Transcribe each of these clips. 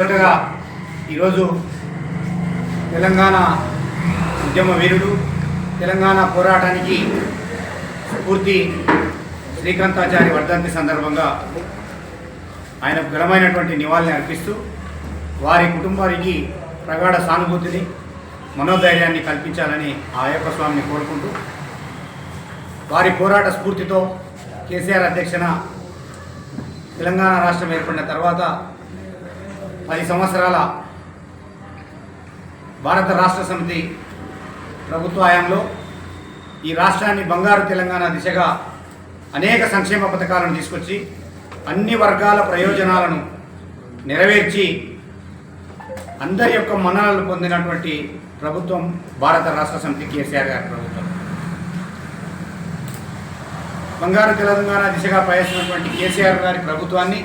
మొదటగా ఈరోజు తెలంగాణ ఉద్యమ వీరుడు తెలంగాణ పోరాటానికి స్ఫూర్తి శ్రీకాంతాచారి వర్ధంతి సందర్భంగా ఆయనకు ఘనమైనటువంటి నివాళిని అర్పిస్తూ వారి కుటుంబానికి ప్రగాఢ సానుభూతిని మనోధైర్యాన్ని కల్పించాలని ఆ అయ్యప్ప స్వామిని కోరుకుంటూ వారి పోరాట స్ఫూర్తితో కేసీఆర్ అధ్యక్షన తెలంగాణ రాష్ట్రం ఏర్పడిన తర్వాత పది సంవత్సరాల భారత రాష్ట్ర సమితి ప్రభుత్వ హయాంలో ఈ రాష్ట్రాన్ని బంగారు తెలంగాణ దిశగా అనేక సంక్షేమ పథకాలను తీసుకొచ్చి అన్ని వర్గాల ప్రయోజనాలను నెరవేర్చి అందరి యొక్క మన్ననలు పొందినటువంటి ప్రభుత్వం భారత రాష్ట్ర సమితి కేసీఆర్ గారి ప్రభుత్వం. బంగారు తెలంగాణ దిశగా ప్రయాసినటువంటి కేసీఆర్ గారి ప్రభుత్వాన్ని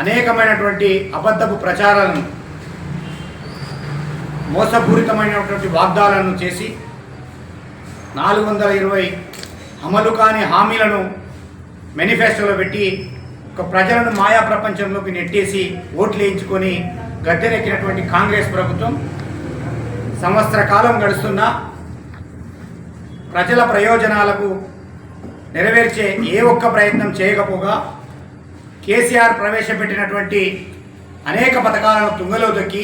అనేకమైనటువంటి అబద్ధపు ప్రచారాలను మోసపూరితమైనటువంటి వాగ్దాలను చేసి నాలుగు వందల ఇరవై అమలు కాని హామీలను మేనిఫెస్టోలో పెట్టి ఒక ప్రజలను మాయా ప్రపంచంలోకి నెట్టేసి ఓట్లు వేయించుకొని గద్దెనెక్కినటువంటి కాంగ్రెస్ ప్రభుత్వం సంవత్సర కాలం గడుస్తున్న ప్రజల ప్రయోజనాలకు నెరవేర్చే ఏ ఒక్క ప్రయత్నం చేయకపోగా కేసీఆర్ ప్రవేశపెట్టినటువంటి అనేక పథకాలను తుంగలో దొక్కి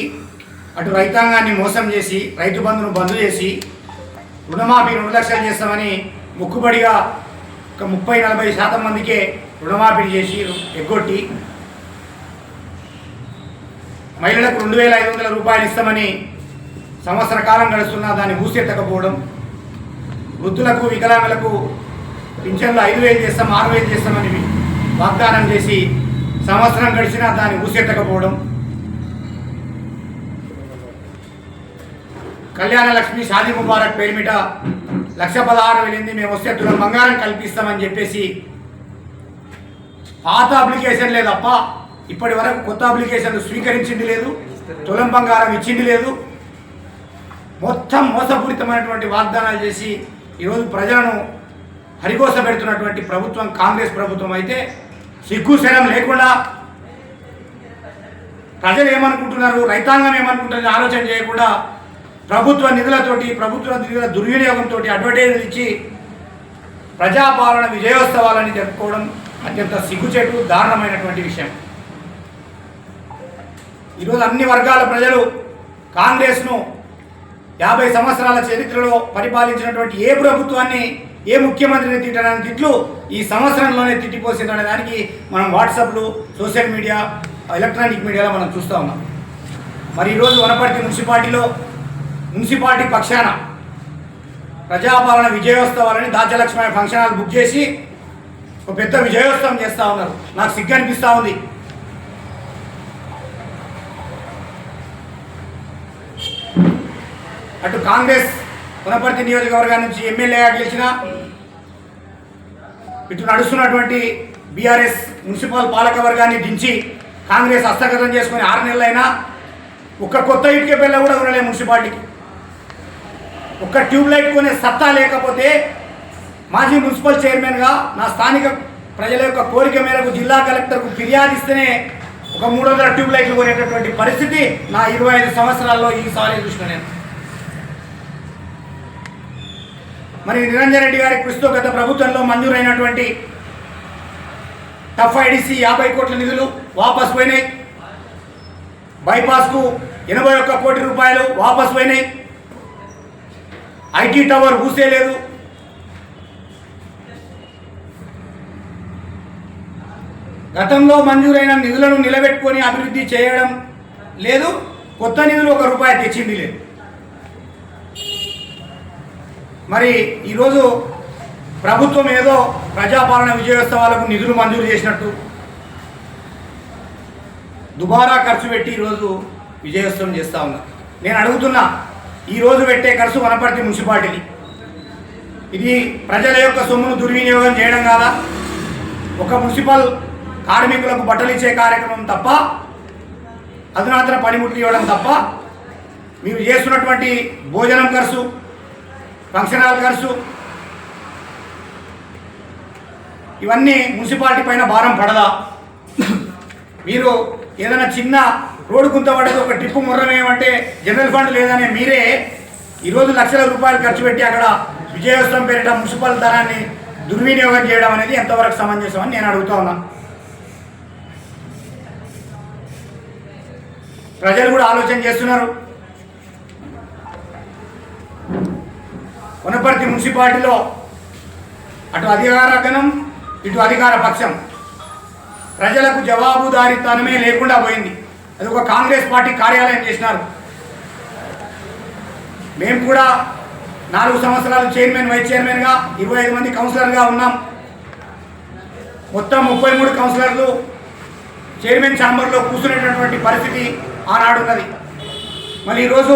అటు రైతాంగాన్ని మోసం చేసి రైతు బంధును బంద్ చేసి రుణమాఫీ రెండు లక్షలు చేస్తామని ముక్కుబడిగా ఒక ముప్పై నలభై శాతం మందికే రుణమాఫీ చేసి ఎగ్గొట్టి మహిళలకు రెండు వేల ఐదు వందల రూపాయలు ఇస్తామని సంవత్సర కాలం గడుస్తున్నా దాన్ని ఊసెత్తకపోవడం వృద్ధులకు వికలాంగులకు పింఛన్లు ఐదు వేలు చేస్తాం ఆరు వేలు చేస్తామని వాగ్దానం చేసి సంవత్సరం గడిచినా దాన్ని ఊసెత్తకపోవడం. కళ్యాణ లక్ష్మి షాదీ ముబారక్ పేరు మీద లక్ష పదహారు వెళ్ళింది మేము వస్తే తులం బంగారం కల్పిస్తామని చెప్పేసి పాత అప్లికేషన్ లేదప్ప ఇప్పటి వరకు కొత్త అప్లికేషన్లు స్వీకరించింది లేదు తులం బంగారం ఇచ్చింది లేదు. మొత్తం మోసపూరితమైనటువంటి వాగ్దానాలు చేసి ఈరోజు ప్రజలను హరిగోస పెడుతున్నటువంటి ప్రభుత్వం కాంగ్రెస్ ప్రభుత్వం అయితే సిగ్గు శరం లేకుండా ప్రజలు ఏమనుకుంటున్నారు రైతాంగం ఏమనుకుంటుంది ఆలోచన చేయకుండా ప్రభుత్వ నిధులతోటి ప్రభుత్వ నిధుల దుర్వినియోగంతో అడ్వర్టైజ్లు ఇచ్చి ప్రజాపాలన విజయోత్సవాలని జరుపుకోవడం అత్యంత సిగ్గుచేటు దారుణమైనటువంటి విషయం. ఈరోజు అన్ని వర్గాల ప్రజలు కాంగ్రెస్ను యాభై సంవత్సరాల చరిత్రలో పరిపాలించినటువంటి ఏ ప్రభుత్వాన్ని ఏ ముఖ్యమంత్రిని తిట్టడానికి తిట్లు ఈ సంవత్సరంలోనే తిట్టిపోసిందనే దానికి మనం వాట్సాప్లు సోషల్ మీడియా ఎలక్ట్రానిక్ మీడియాలో మనం చూస్తూ ఉన్నాం. మరి ఈరోజు వనపర్తి మున్సిపాలిటీలో మున్సిపాలిటీ పక్షాన ప్రజాపాలన విజయోత్సవాలని దాచలక్ష్మి ఫంక్షన్ హాల్ బుక్ చేసి ఒక పెద్ద విజయోత్సవం చేస్తూ ఉన్నారు. నాకు సిగ్గు అనిపిస్తూ ఉంది. అటు కాంగ్రెస్ వనపర్తి నియోజకవర్గం నుంచి ఎమ్మెల్యేగా గెలిచిన ఇటు నడుస్తున్నటువంటి బీఆర్ఎస్ మున్సిపల్ పాలక వర్గాన్ని దించి కాంగ్రెస్ హస్తగతం చేసుకుని ఆరు నెలలైనా ఒక్క కొత్త ఇటుక పిల్ల కూడా కొనలే మున్సిపాలిటీకి. ఒక్క ట్యూబ్లైట్ కొనే సత్తా లేకపోతే మాజీ మున్సిపల్ చైర్మన్గా నా స్థానిక ప్రజల యొక్క కోరిక మేరకు జిల్లా కలెక్టర్కు ఫిర్యాదు ఇస్తేనే ఒక మూడు వందల ట్యూబ్ లైట్లు కొనేటటువంటి పరిస్థితి నా ఇరవై ఐదు సంవత్సరాల్లో ఈసారి చూసిన నేను. మరి నిరంజన్ రెడ్డి గారి కృషితో గత ప్రభుత్వంలో మంజూరైనటువంటి టఫ్ ఐడిసి యాభై కోట్ల నిధులు వాపస్ పోయినాయి. బైపాస్కు ఎనభై ఒక్క కోటి రూపాయలు వాపస్ పోయినాయి. ఐటీ టవర్ ఊసే లేదు. గతంలో మంజూరైన నిధులను నిలబెట్టుకొని అభివృద్ధి చేయడం లేదు. కొత్త నిధులు ఒక రూపాయి తెచ్చింది లేదు. మరి ఈరోజు ప్రభుత్వం ఏదో ప్రజాపాలన విజయోత్సవాలకు నిధులు మంజూరు చేసినట్టు దుబారా ఖర్చు పెట్టి ఈరోజు విజయోత్సవం చేస్తూ ఉన్నారు నేను అడుగుతున్నా ఈరోజు పెట్టే ఖర్చు వనపర్తి మున్సిపాలిటీ ఇది ప్రజల యొక్క సొమ్మును దుర్వినియోగం చేయడం కాదా? ఒక మున్సిపల్ కార్మికులకు బట్టలు ఇచ్చే కార్యక్రమం తప్ప అధునాతన పనిముట్లు ఇవ్వడం తప్ప మీరు చేస్తున్నటువంటి భోజనం ఖర్చు ఫంక్షన్ హాల్ ఖర్చు ఇవన్నీ మున్సిపాలిటీ పైన భారం పడదా? మీరు ఏదైనా చిన్న రోడ్డు గుంత పడేది ఒక ట్రిప్పు ముర్రమేమంటే జనరల్ ఫండ్ లేదనే మీరే ఈరోజు లక్షల రూపాయలు ఖర్చు పెట్టి అక్కడ విజయోత్సవం పేరిట మున్సిపల్ ధనాన్ని దుర్వినియోగం చేయడం అనేది ఎంతవరకు సమంజసం అని నేను అడుగుతా ఉన్నా. ప్రజలు కూడా ఆలోచన చేస్తున్నారు. వనపర్తి మున్సిపాలిటీలో అటు అధికార గణం ఇటు అధికార పక్షం. ప్రజలకు జవాబుదారీతనమే లేకుండా పోయింది. అది ఒక కాంగ్రెస్ పార్టీ కార్యాలయం చేసినారు. మేము కూడా నాలుగు సంవత్సరాలు చైర్మన్ వైస్ చైర్మన్గా ఇరవై ఐదు మంది కౌన్సిలర్గా ఉన్నాం. మొత్తం ముప్పై మూడు కౌన్సిలర్లు చైర్మన్ ఛాంబర్లో కూర్చునేటటువంటి పరిస్థితి ఆనాడున్నది. మరి మళ్ళీ ఈరోజు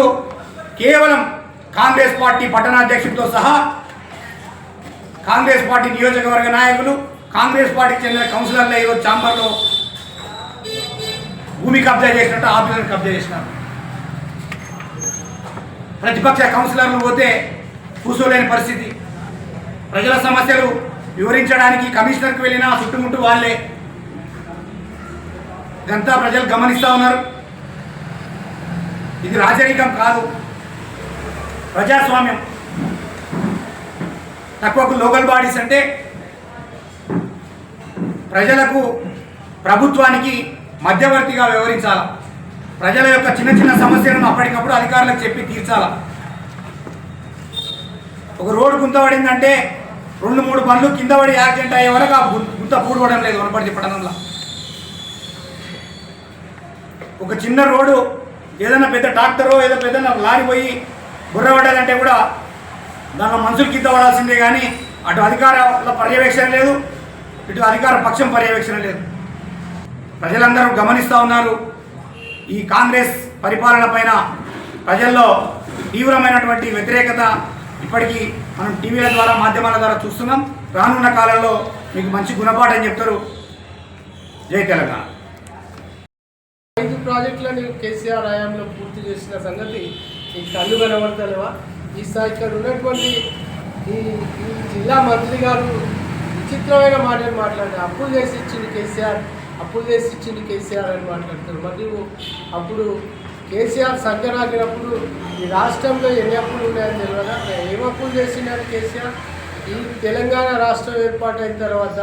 కేవలం కాంగ్రెస్ పార్టీ పట్టణాధ్యక్షుడితో సహా కాంగ్రెస్ పార్టీ నియోజకవర్గ నాయకులు కాంగ్రెస్ పార్టీకి చెందిన కౌన్సిలర్లు ఈరోజు ఛాంబర్లో భూమి కబ్జా చేసినట్టు ఆఫీసులను కబ్జా చేసినారు. ప్రతిపక్ష కౌన్సిలర్లు పోతే కూర్చోలేని పరిస్థితి. ప్రజల సమస్యలు వివరించడానికి కమిషనర్కి వెళ్ళినా చుట్టుముట్టు వాళ్ళే. ఇదంతా ప్రజలు గమనిస్తూ ఉన్నారు. ఇది రాజరికం కాదు. ప్రజాస్వామ్యం. తక్కువకు లోకల్ బాడీస్ అంటే ప్రజలకు ప్రభుత్వానికి మధ్యవర్తిగా వ్యవహరించాలి? ప్రజల యొక్క చిన్న చిన్న సమస్యలను అప్పటికప్పుడు అధికారులకు చెప్పి తీర్చాల? ఒక రోడ్డు గుంత పడిందంటే రెండు మూడు పనులు కింద పడి యాక్సిడెంట్ అయ్యే వరకు ఆ గుంత పూడవడం లేదు వనపడి పట్టణంలో. ఒక చిన్న రోడ్డు ఏదైనా పెద్ద ట్రాక్టరో ఏదో పెద్ద లారీ పోయి బుర్ర పడ్డదంటే కూడా దానిలో మనుషులు కింద పడాల్సిందే కానీ అటు అధికారాల పర్యవేక్షణ లేదు ఇటు అధికార పక్షం పర్యవేక్షణ లేదు. ప్రజలందరూ గమనిస్తూ ఉన్నారు ఈ కాంగ్రెస్ పరిపాలన పైన ప్రజల్లో తీవ్రమైనటువంటి వ్యతిరేకత ఇప్పటికీ మనం టీవీల ద్వారా మాధ్యమాల ద్వారా చూస్తున్నాం. రానున్న కాలంలో మీకు మంచి గుణపాఠం చెప్తారు. జై తెలంగాణ. ఐదు ప్రాజెక్టులను కేసీఆర్ హయాంలో పూర్తి చేసిన సంగతి ఈ కళ్ళు కనబడతలేవా? ఈ ఇక్కడ ఉన్నటువంటి ఈ ఈ జిల్లా మంత్రి గారు విచిత్రమైన మాటలు మాట్లాడారు అప్పులు చేసి ఇచ్చింది కేసీఆర్ అప్పులు చేసి ఇచ్చింది కేసీఆర్ అని మాట్లాడతారు మరియు అప్పుడు కేసీఆర్ సంకనాకినప్పుడు ఈ రాష్ట్రంలో ఎన్ని అప్పులు ఉన్నాయని తెలియదా ఏం అప్పులు చేసినారు కేసీఆర్? ఈ తెలంగాణ రాష్ట్రం ఏర్పాటైన తర్వాత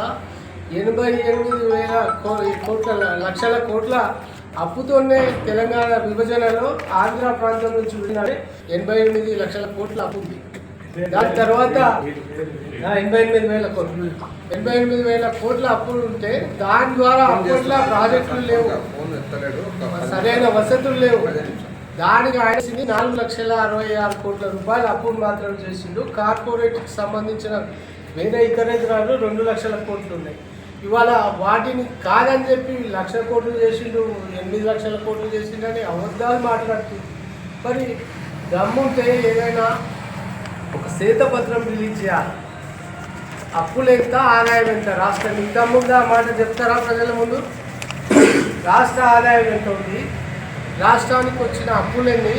ఎనభై ఎనిమిది వేల కోట్ల లక్షల కోట్ల అప్పుతోనే తెలంగాణ విభజనలో ఆంధ్ర ప్రాంతం నుంచి విడినాడే ఎనభై ఎనిమిది లక్షల కోట్ల అప్పు ఉంది. దాని తర్వాత ఎనభై ఎనిమిది వేల కోట్లు. ఎనభై ఎనిమిది వేల కోట్ల అప్పులు ఉంటే దాని ద్వారా అప్పట్లో ప్రాజెక్టులు లేవు. సరైన వసతులు లేవు. దానికి ఆయన నాలుగు లక్షల అరవై ఆరు కోట్ల రూపాయలు అప్పులు మాత్రం చేసిండు. కార్పొరేట్కి సంబంధించిన వేరే ఇతరేతరాలు రెండు లక్షల కోట్లు ఉన్నాయి. ఇవాళ వాటిని కాదని చెప్పి లక్ష కోట్లు చేసిండు ఎనిమిది లక్షల కోట్లు చేసిండని అబద్ధాలు మాట్లాడుతుంది మరి దమ్ముంటే ఏదైనా ఒక శ్వేతపత్రం రిలీజ్ చేయాలి. అప్పులు ఎంత ఆదాయం ఎంత? రాష్ట్రం ఇంత ముందు మాట చెప్తారా ప్రజల ముందు? రాష్ట్ర ఆదాయం ఎంత ఉంది? రాష్ట్రానికి వచ్చిన అప్పులన్నీ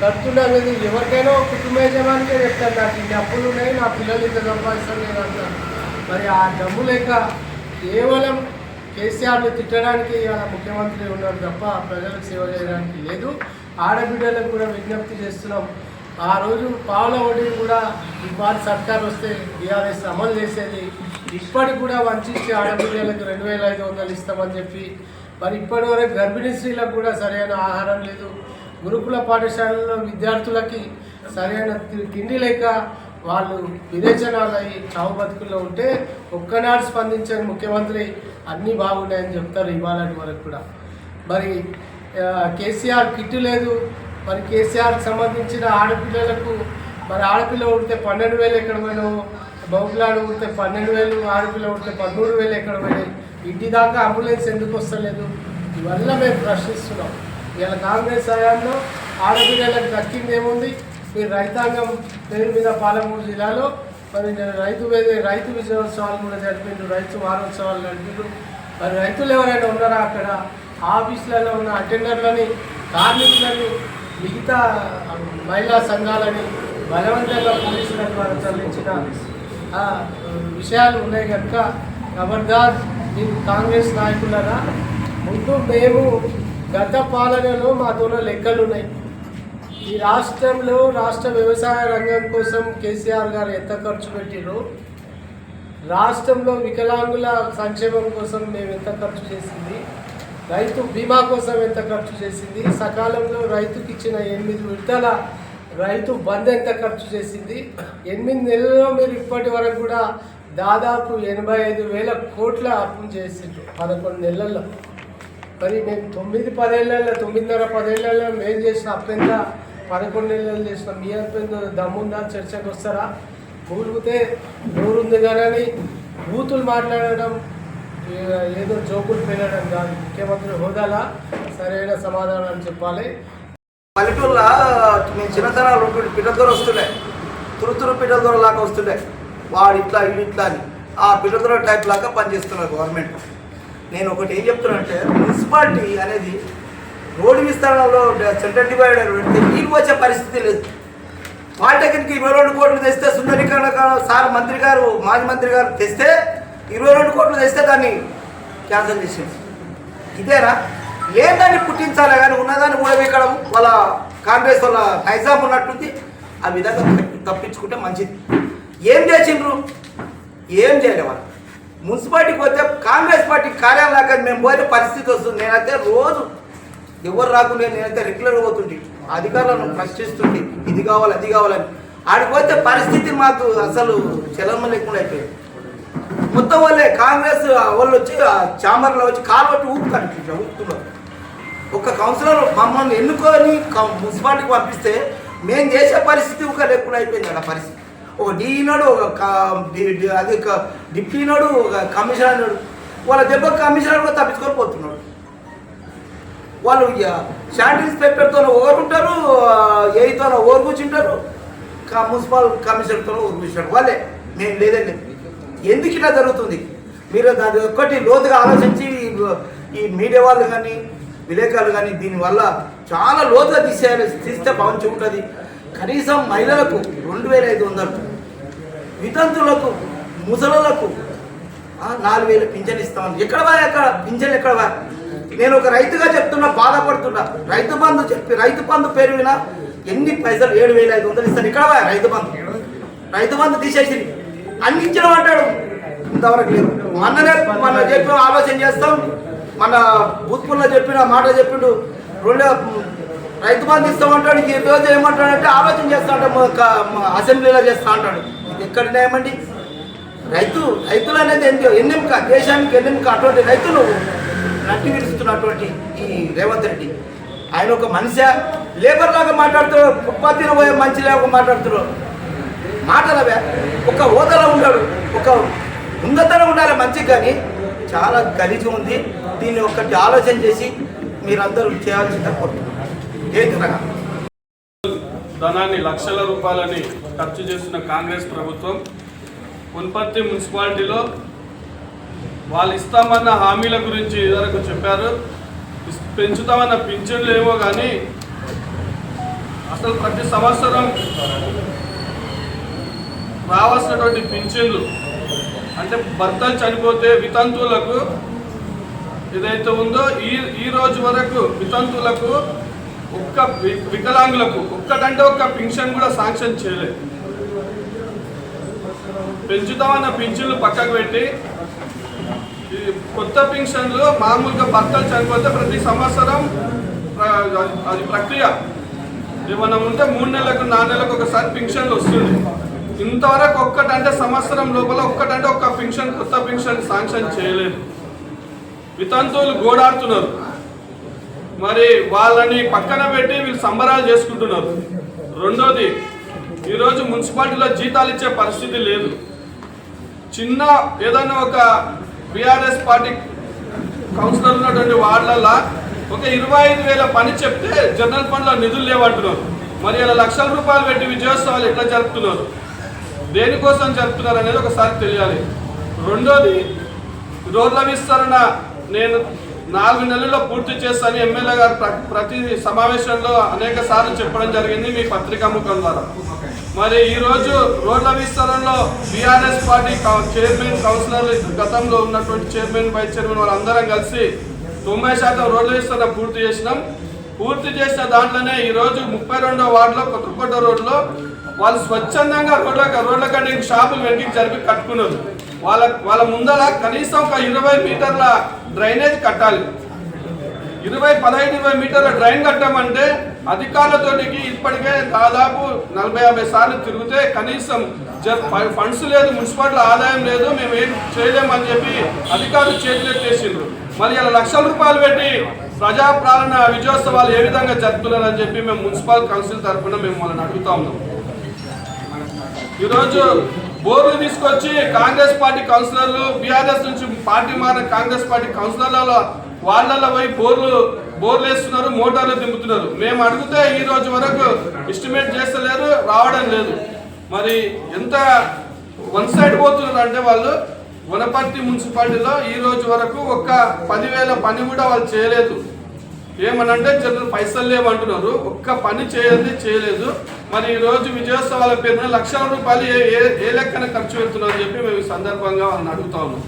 కడుతున్నది ఎవరికైనా కుటుంబ యజమానికే చెప్తారు నాకు ఇన్ని అప్పులు ఉన్నాయి నా పిల్లలు ఇంత సంపాదిస్తాను లేదంటారు అంటారు మరి ఆ డబ్బు లేక కేవలం కేసీఆర్ని తిట్టడానికి ముఖ్యమంత్రి ఉన్నారు తప్ప ప్రజలకు సేవ చేయడానికి లేదు. ఆడబిడ్డలకు కూడా విజ్ఞప్తి చేస్తున్నాం. ఆ రోజు పావుల వడ్డీ కూడా ఇవాళ సర్కార్ వస్తే బీఆర్ఎస్ అమలు చేసేది. ఇప్పటికి కూడా వంచి ఆడబిడ్డలకు రెండు వేల ఐదు వందలు ఇస్తామని చెప్పి మరి ఇప్పటి వరకు గర్భిణీ స్త్రీలకు కూడా సరైన ఆహారం లేదు. గురుకుల పాఠశాలలో విద్యార్థులకి సరైన తిండి లేక వాళ్ళు విరేచనాలయ్యి చావు బతుకుల్లో ఉంటే ఒక్కనాడు స్పందించని ముఖ్యమంత్రి అన్నీ బాగున్నాయని చెప్తారు ఇవాళ వరకు కూడా. మరి కేసీఆర్ కిట్టు లేదు. మరి కేసీఆర్కి సంబంధించిన ఆడపిల్లలకు మరి ఆడపిల్ల ఉడితే పన్నెండు వేలు ఎక్కడ పోయినావు? బహుపిల్లాడు ఉడితే పన్నెండు వేలు ఆడపిల్ల ఉడితే పదమూడు వేలు ఎక్కడ పోయినాయి? ఇంటి దాకా అంబులెన్స్ ఎందుకు వస్తలేదు? ఇవల్ల మేము ప్రశ్నిస్తున్నాం. ఇవాళ కాంగ్రెస్ హయాంలో ఆడపిల్లలకు దక్కింది ఏముంది ఈ రైతాంగం పేరు మీద పాలమూరు జిల్లాలో మరి నేను రైతు మీద రైతు విజయోత్సవాలు కూడా జరిపిండు రైతు వారోత్సవాలు జరిపిండు. మరి రైతులు ఎవరైనా ఉన్నారా అక్కడ? ఆఫీసులలో ఉన్న అటెండర్లని కార్మికులని మిగతా మహిళా సంఘాలని బలవంతంగా పోలీసుల ద్వారా తరలించిన విషయాలు ఉన్నాయి కనుక ఖబర్దార్ మీరు కాంగ్రెస్ నాయకులరా? ముందు మేము గత పాలనలో మా దూర లెక్కలు ఉన్నాయి. ఈ రాష్ట్రంలో రాష్ట్ర వ్యవసాయ రంగం కోసం కేసీఆర్ గారు ఎంత ఖర్చు పెట్టిరో రాష్ట్రంలో వికలాంగుల సంక్షేమం కోసం మేము ఎంత ఖర్చు చేసింది? రైతు బీమా కోసం ఎంత ఖర్చు చేసింది? సకాలంలో రైతుకి ఇచ్చిన ఎనిమిది విడతల రైతు బంద్ ఎంత ఖర్చు చేసింది? ఎనిమిది నెలల్లో మీరు ఇప్పటి వరకు కూడా దాదాపు ఎనభై ఐదు వేల కోట్ల అప్పు చేసిండ్రు పదకొండు నెలల్లో. మరి మేము తొమ్మిది పదేళ్ళలో తొమ్మిదిన్నర పదేళ్ళల్లో మేము చేసిన అప్పు ఎంత? నెలలు చేసిన. మీ అప్పెంత దమ్ముందా? చర్చకు వస్తారా? కూలిగితే నోరుంది కానీ బూతులు మాట్లాడడం ఏదో జోకులు పెరగడం కాదు. ముఖ్యమంత్రి హోదాలా? సరైన సమాధానం చెప్పాలి. పల్లెటూరులో మేము చిన్నతనాలు ఉంటుండే పిల్లదొర వస్తుండే తురుతురు పిల్లదొర లాగా వస్తుండే వాడు ఇట్లా వీడు ఇట్లా అని. ఆ పిల్లదొర టైప్ లాగా పనిచేస్తున్నారు గవర్నమెంట్. నేను ఒకటి ఏం చెప్తున్నానంటే మున్సిపాలిటీ అనేది రోడ్డు విస్తరణలో సెంట్రల్ డివైడర్ పెడితే నీళ్ళు వచ్చే పరిస్థితి లేదు. పాలిటెక్నిక్ ఇరవై రెండు కోట్లు తెస్తే సుందరీకరణ సార్ మంత్రి గారు మాజీ మంత్రి గారు తెస్తే ఇరవై రెండు కోట్లు తెస్తే దాన్ని క్యాన్సిల్ చేసింది. ఇదేనా? లేదాన్ని పుట్టించాలి కానీ ఉన్నదాన్ని ఊడబెక్కడం వాళ్ళ కాంగ్రెస్ వాళ్ళ నైజాం ఉన్నట్టుంది. ఆ విధంగా తప్పించుకుంటే మంచిది. ఏం చేసిండ్రు? ఏం చేయలే వాళ్ళు. మున్సిపాలిటీకి పోతే కాంగ్రెస్ పార్టీ కార్యాలయం మేము పోతే పరిస్థితి వస్తుంది. నేనైతే రోజు ఎవరు రాకుండా నేనైతే రెగ్యులర్ పోతుంటే. అధికారులను ప్రశ్నిస్తుంటే. ఇది కావాలి అది కావాలని. ఆడికి పోతే పరిస్థితి మాకు అసలు చలమ లేకుండా అయిపోయింది. మొత్తం వాళ్ళే కాంగ్రెస్ వాళ్ళు వచ్చి చాంబర్లో వచ్చి కాలు పట్టి ఊపుతారు ఊపుతున్నారు. ఒక కౌన్సిలర్ మమ్మల్ని ఎన్నుకొని మున్సిపాలిటీకి పంపిస్తే మేము చేసే పరిస్థితి ఒక లేకుండా అయిపోయింది అక్కడ పరిస్థితి. ఒక డీనోడు ఒక అది డిప్యూనాడు ఒక కమిషనర్ వాళ్ళ దెబ్బ కమిషనర్ కూడా తప్పించుకొని పోతున్నాడు. వాళ్ళు ఇక షాంట్ ఇన్స్పెక్టర్తో ఏతో ఓరు కూర్చుంటారు. క- మున్సిపల్ కమిషనర్తో ఓరు కూర్చుంటారు. వాళ్ళే. నేను లేదండి. ఎందుకు ఇట్లా జరుగుతుంది? మీరు దాని ఒక్కటి లోతుగా ఆలోచించి ఈ- మీడియా వాళ్ళు కానీ విలేకరులు కానీ దీనివల్ల చాలా లోతుగా తీసేయాలి తీస్తే బాగుంచి ఉంటుంది. కనీసం మహిళలకు రెండు వేల ఐదు వందలు వితంతులకు ముసలకు నాలుగు వేలు పింఛన్ ఇస్తామని. ఎక్కడ వా ఎక్కడ పింఛన్ ఎక్కడ వా నేను ఒక రైతుగా చెప్తున్నా బాధపడుతున్నా. రైతు బంధు చెప్పి రైతు బంధు పేరు వినా ఎన్ని పైసలు ఏడు వేల ఐదు వందలు ఇస్తాను ఇక్కడ రైతు బంధు. రైతు బంధు తీసేసి అన్ని ఇచ్చిన అంటాడు. ఇంతవరకు లేదు. మొన్ననే మన చెప్పిన ఆలోచన చేస్తాం. మన బూత్పుల్లో చెప్పిన మాట చెప్పిండు. రెండు రైతు బంధు ఇస్తామంటాడు ఈ రోజు ఏమంటాడంటే ఆలోచన చేస్తా అంటాడు అసెంబ్లీలో చేస్తా అంటాడు. ఇది ఎక్కడ న్యాయమండి రైతు రైతులు అనేది ఎందుకు ఎన్నెంక? దేశానికి ఎన్నెంక? అటువంటి రైతులు నట్టి విరుస్తున్నటువంటి ఈ రేవంత్ రెడ్డి. ఆయన ఒక మనిషి? లేబర్ లాగా మాట్లాడుతున్నాడు ఫుట్పాత్ పోయే మంచి లాగా మాట్లాడుతున్నాడు. మాటలవే ఒక హోదాలో ఉన్నాడు ఒక ఉన్నతనం ఉండాలి మంచిగా కానీ చాలా గలీజు ఉంది. దీన్ని ఒకటి ఆలోచన చేసి మీరందరూ చేయాల్సిందిగా కోరుతున్నాను ధనాన్ని లక్షల రూపాయలని ఖర్చు చేస్తున్న కాంగ్రెస్ ప్రభుత్వం పున్పర్తి మున్సిపాలిటీలో వాళ్ళు ఇస్తామన్న హామీల గురించి ఇదివరకు చెప్పారు. పెంచుతామన్న పింఛన్లు ఏమో కానీ అసలు ప్రతి సంవత్సరం రావాల్సినటువంటి పింఛన్లు అంటే భర్తలు చనిపోతే వితంతువులకు ఏదైతే ఉందో ఈ ఈ రోజు వరకు వితంతువులకు ఒక్క వికలాంగులకు ఒక్కటంటే ఒక్క పింఛన్ కూడా శాంక్షన్ చేయలేదు. పెంచుతామన్న పింఛన్లు పక్కకు పెట్టి ఈ కొత్త పింఛన్లు మామూలుగా భర్తలు చనిపోతే ప్రతి సంవత్సరం అది- ప్రక్రియ. ఏమన్నా ఉంటే మూడు నెలలకు నాలుగు నెలలకు ఒకసారి పింఛన్లు వస్తుంది. ఇంతవరకు ఒక్కటంటే సంవత్సరం లోపల ఒక్కటంటే ఒక్క పింఛన్ కొత్త పింఛన్ శాంక్షన్ చేయలేదు. వితంతువులు గోడాడుతున్నారు. మరి వాళ్ళని పక్కన పెట్టి వీళ్ళు సంబరాలు చేసుకుంటున్నారు. రెండోది ఈరోజు మున్సిపాలిటీలో జీతాలు ఇచ్చే పరిస్థితి లేదు. చిన్న ఏదైనా ఒక బీఆర్ఎస్ పార్టీ కౌన్సిలర్ ఉన్నటువంటి వార్డులలో ఒక ఇరవై ఐదు వేల పని చెప్తే జనరల్ ఫండ్లో నిధులు లేవంటున్నారు మరి ఇలా లక్షల రూపాయలు పెట్టి విజయోత్సవాలు ఎట్లా జరుపుతున్నారు? దేనికోసం జరుపుతున్నారు అనేది ఒకసారి తెలియాలి. రెండోది రోడ్ల విస్తరణ నేను నాలుగు నెలల్లో పూర్తి చేస్తానని ఎమ్మెల్యే గారు ప్రతి సమావేశంలో అనేక సార్లు చెప్పడం జరిగింది మీ పత్రికా ముఖం ద్వారా. మరి ఈరోజు రోడ్ల విస్తరణలో బీఆర్ఎస్ పార్టీ చైర్మన్ కౌన్సిలర్ గతంలో ఉన్నటువంటి చైర్మన్ వైస్ చైర్మన్ వాళ్ళందరం కలిసి తొంభై శాతం రోడ్ల విస్తరణ పూర్తి చేసినాం. పూర్తి చేసిన దాంట్లోనే ఈరోజు ముప్పై రెండో వార్డులో కొత్తకోట రోడ్లో వాళ్ళు స్వచ్ఛందంగా రోడ్ల రోడ్ల కంటే షాపులు వెనక్కి జరిపి కట్టుకున్నారు. వాళ్ళ వాళ్ళ ముందర కనీసం ఒక ఇరవై మీటర్ల డ్రైనేజ్ కట్టాలి. ఇరవై పదహైదు ఇరవై మీటర్ల డ్రైన్ కట్టామంటే అధికారులతోటికి ఇప్పటికే దాదాపు నలభై యాభై సార్లు తిరిగితే కనీసం ఫండ్స్ లేదు మున్సిపాలిటీ ఆదాయం లేదు మేము ఏం చేయలేమని చెప్పి అధికారులు చేతులెత్తేసిండ్రు మరి ఇలా లక్షల రూపాయలు పెట్టి ప్రజా విజయోత్సవాలు ఏ విధంగా జరుపుతున్నారని చెప్పి మేము మున్సిపల్ కౌన్సిల్ తరఫున మేము వాళ్ళని అడుగుతా ఉన్నాం. ఈరోజు బోర్లు తీసుకొచ్చి కాంగ్రెస్ పార్టీ కౌన్సిలర్లు బీఆర్ఎస్ నుంచి పార్టీ మారిన కాంగ్రెస్ పార్టీ కౌన్సిలర్ల వాళ్ళలో పోయి బోర్లు బోర్లు వేస్తున్నారు మోటార్లు దింపుతున్నారు. మేము అడిగితే ఈ రోజు వరకు ఎస్టిమేట్ చేస్తలేరు రావడం లేదు. మరి ఎంత వన్ సైడ్ పోతున్నారు అంటే వాళ్ళు వనపర్తి మున్సిపాలిటీలో ఈ రోజు వరకు ఒక్క పదివేల పని కూడా వాళ్ళు చేయలేదు. ఏమనంటే జనరల్ పైసలు లేవంటున్నారు ఒక్క పని చేయండి చేయలేదు. మరి ఈ రోజు విజయోత్సవాల పేరున లక్షల రూపాయలు ఏ ఏ- ఏ లెక్కన ఖర్చు పెడుతున్నారు చెప్పి మేము ఈ సందర్భంగా వాళ్ళని అడుగుతా ఉన్నాం.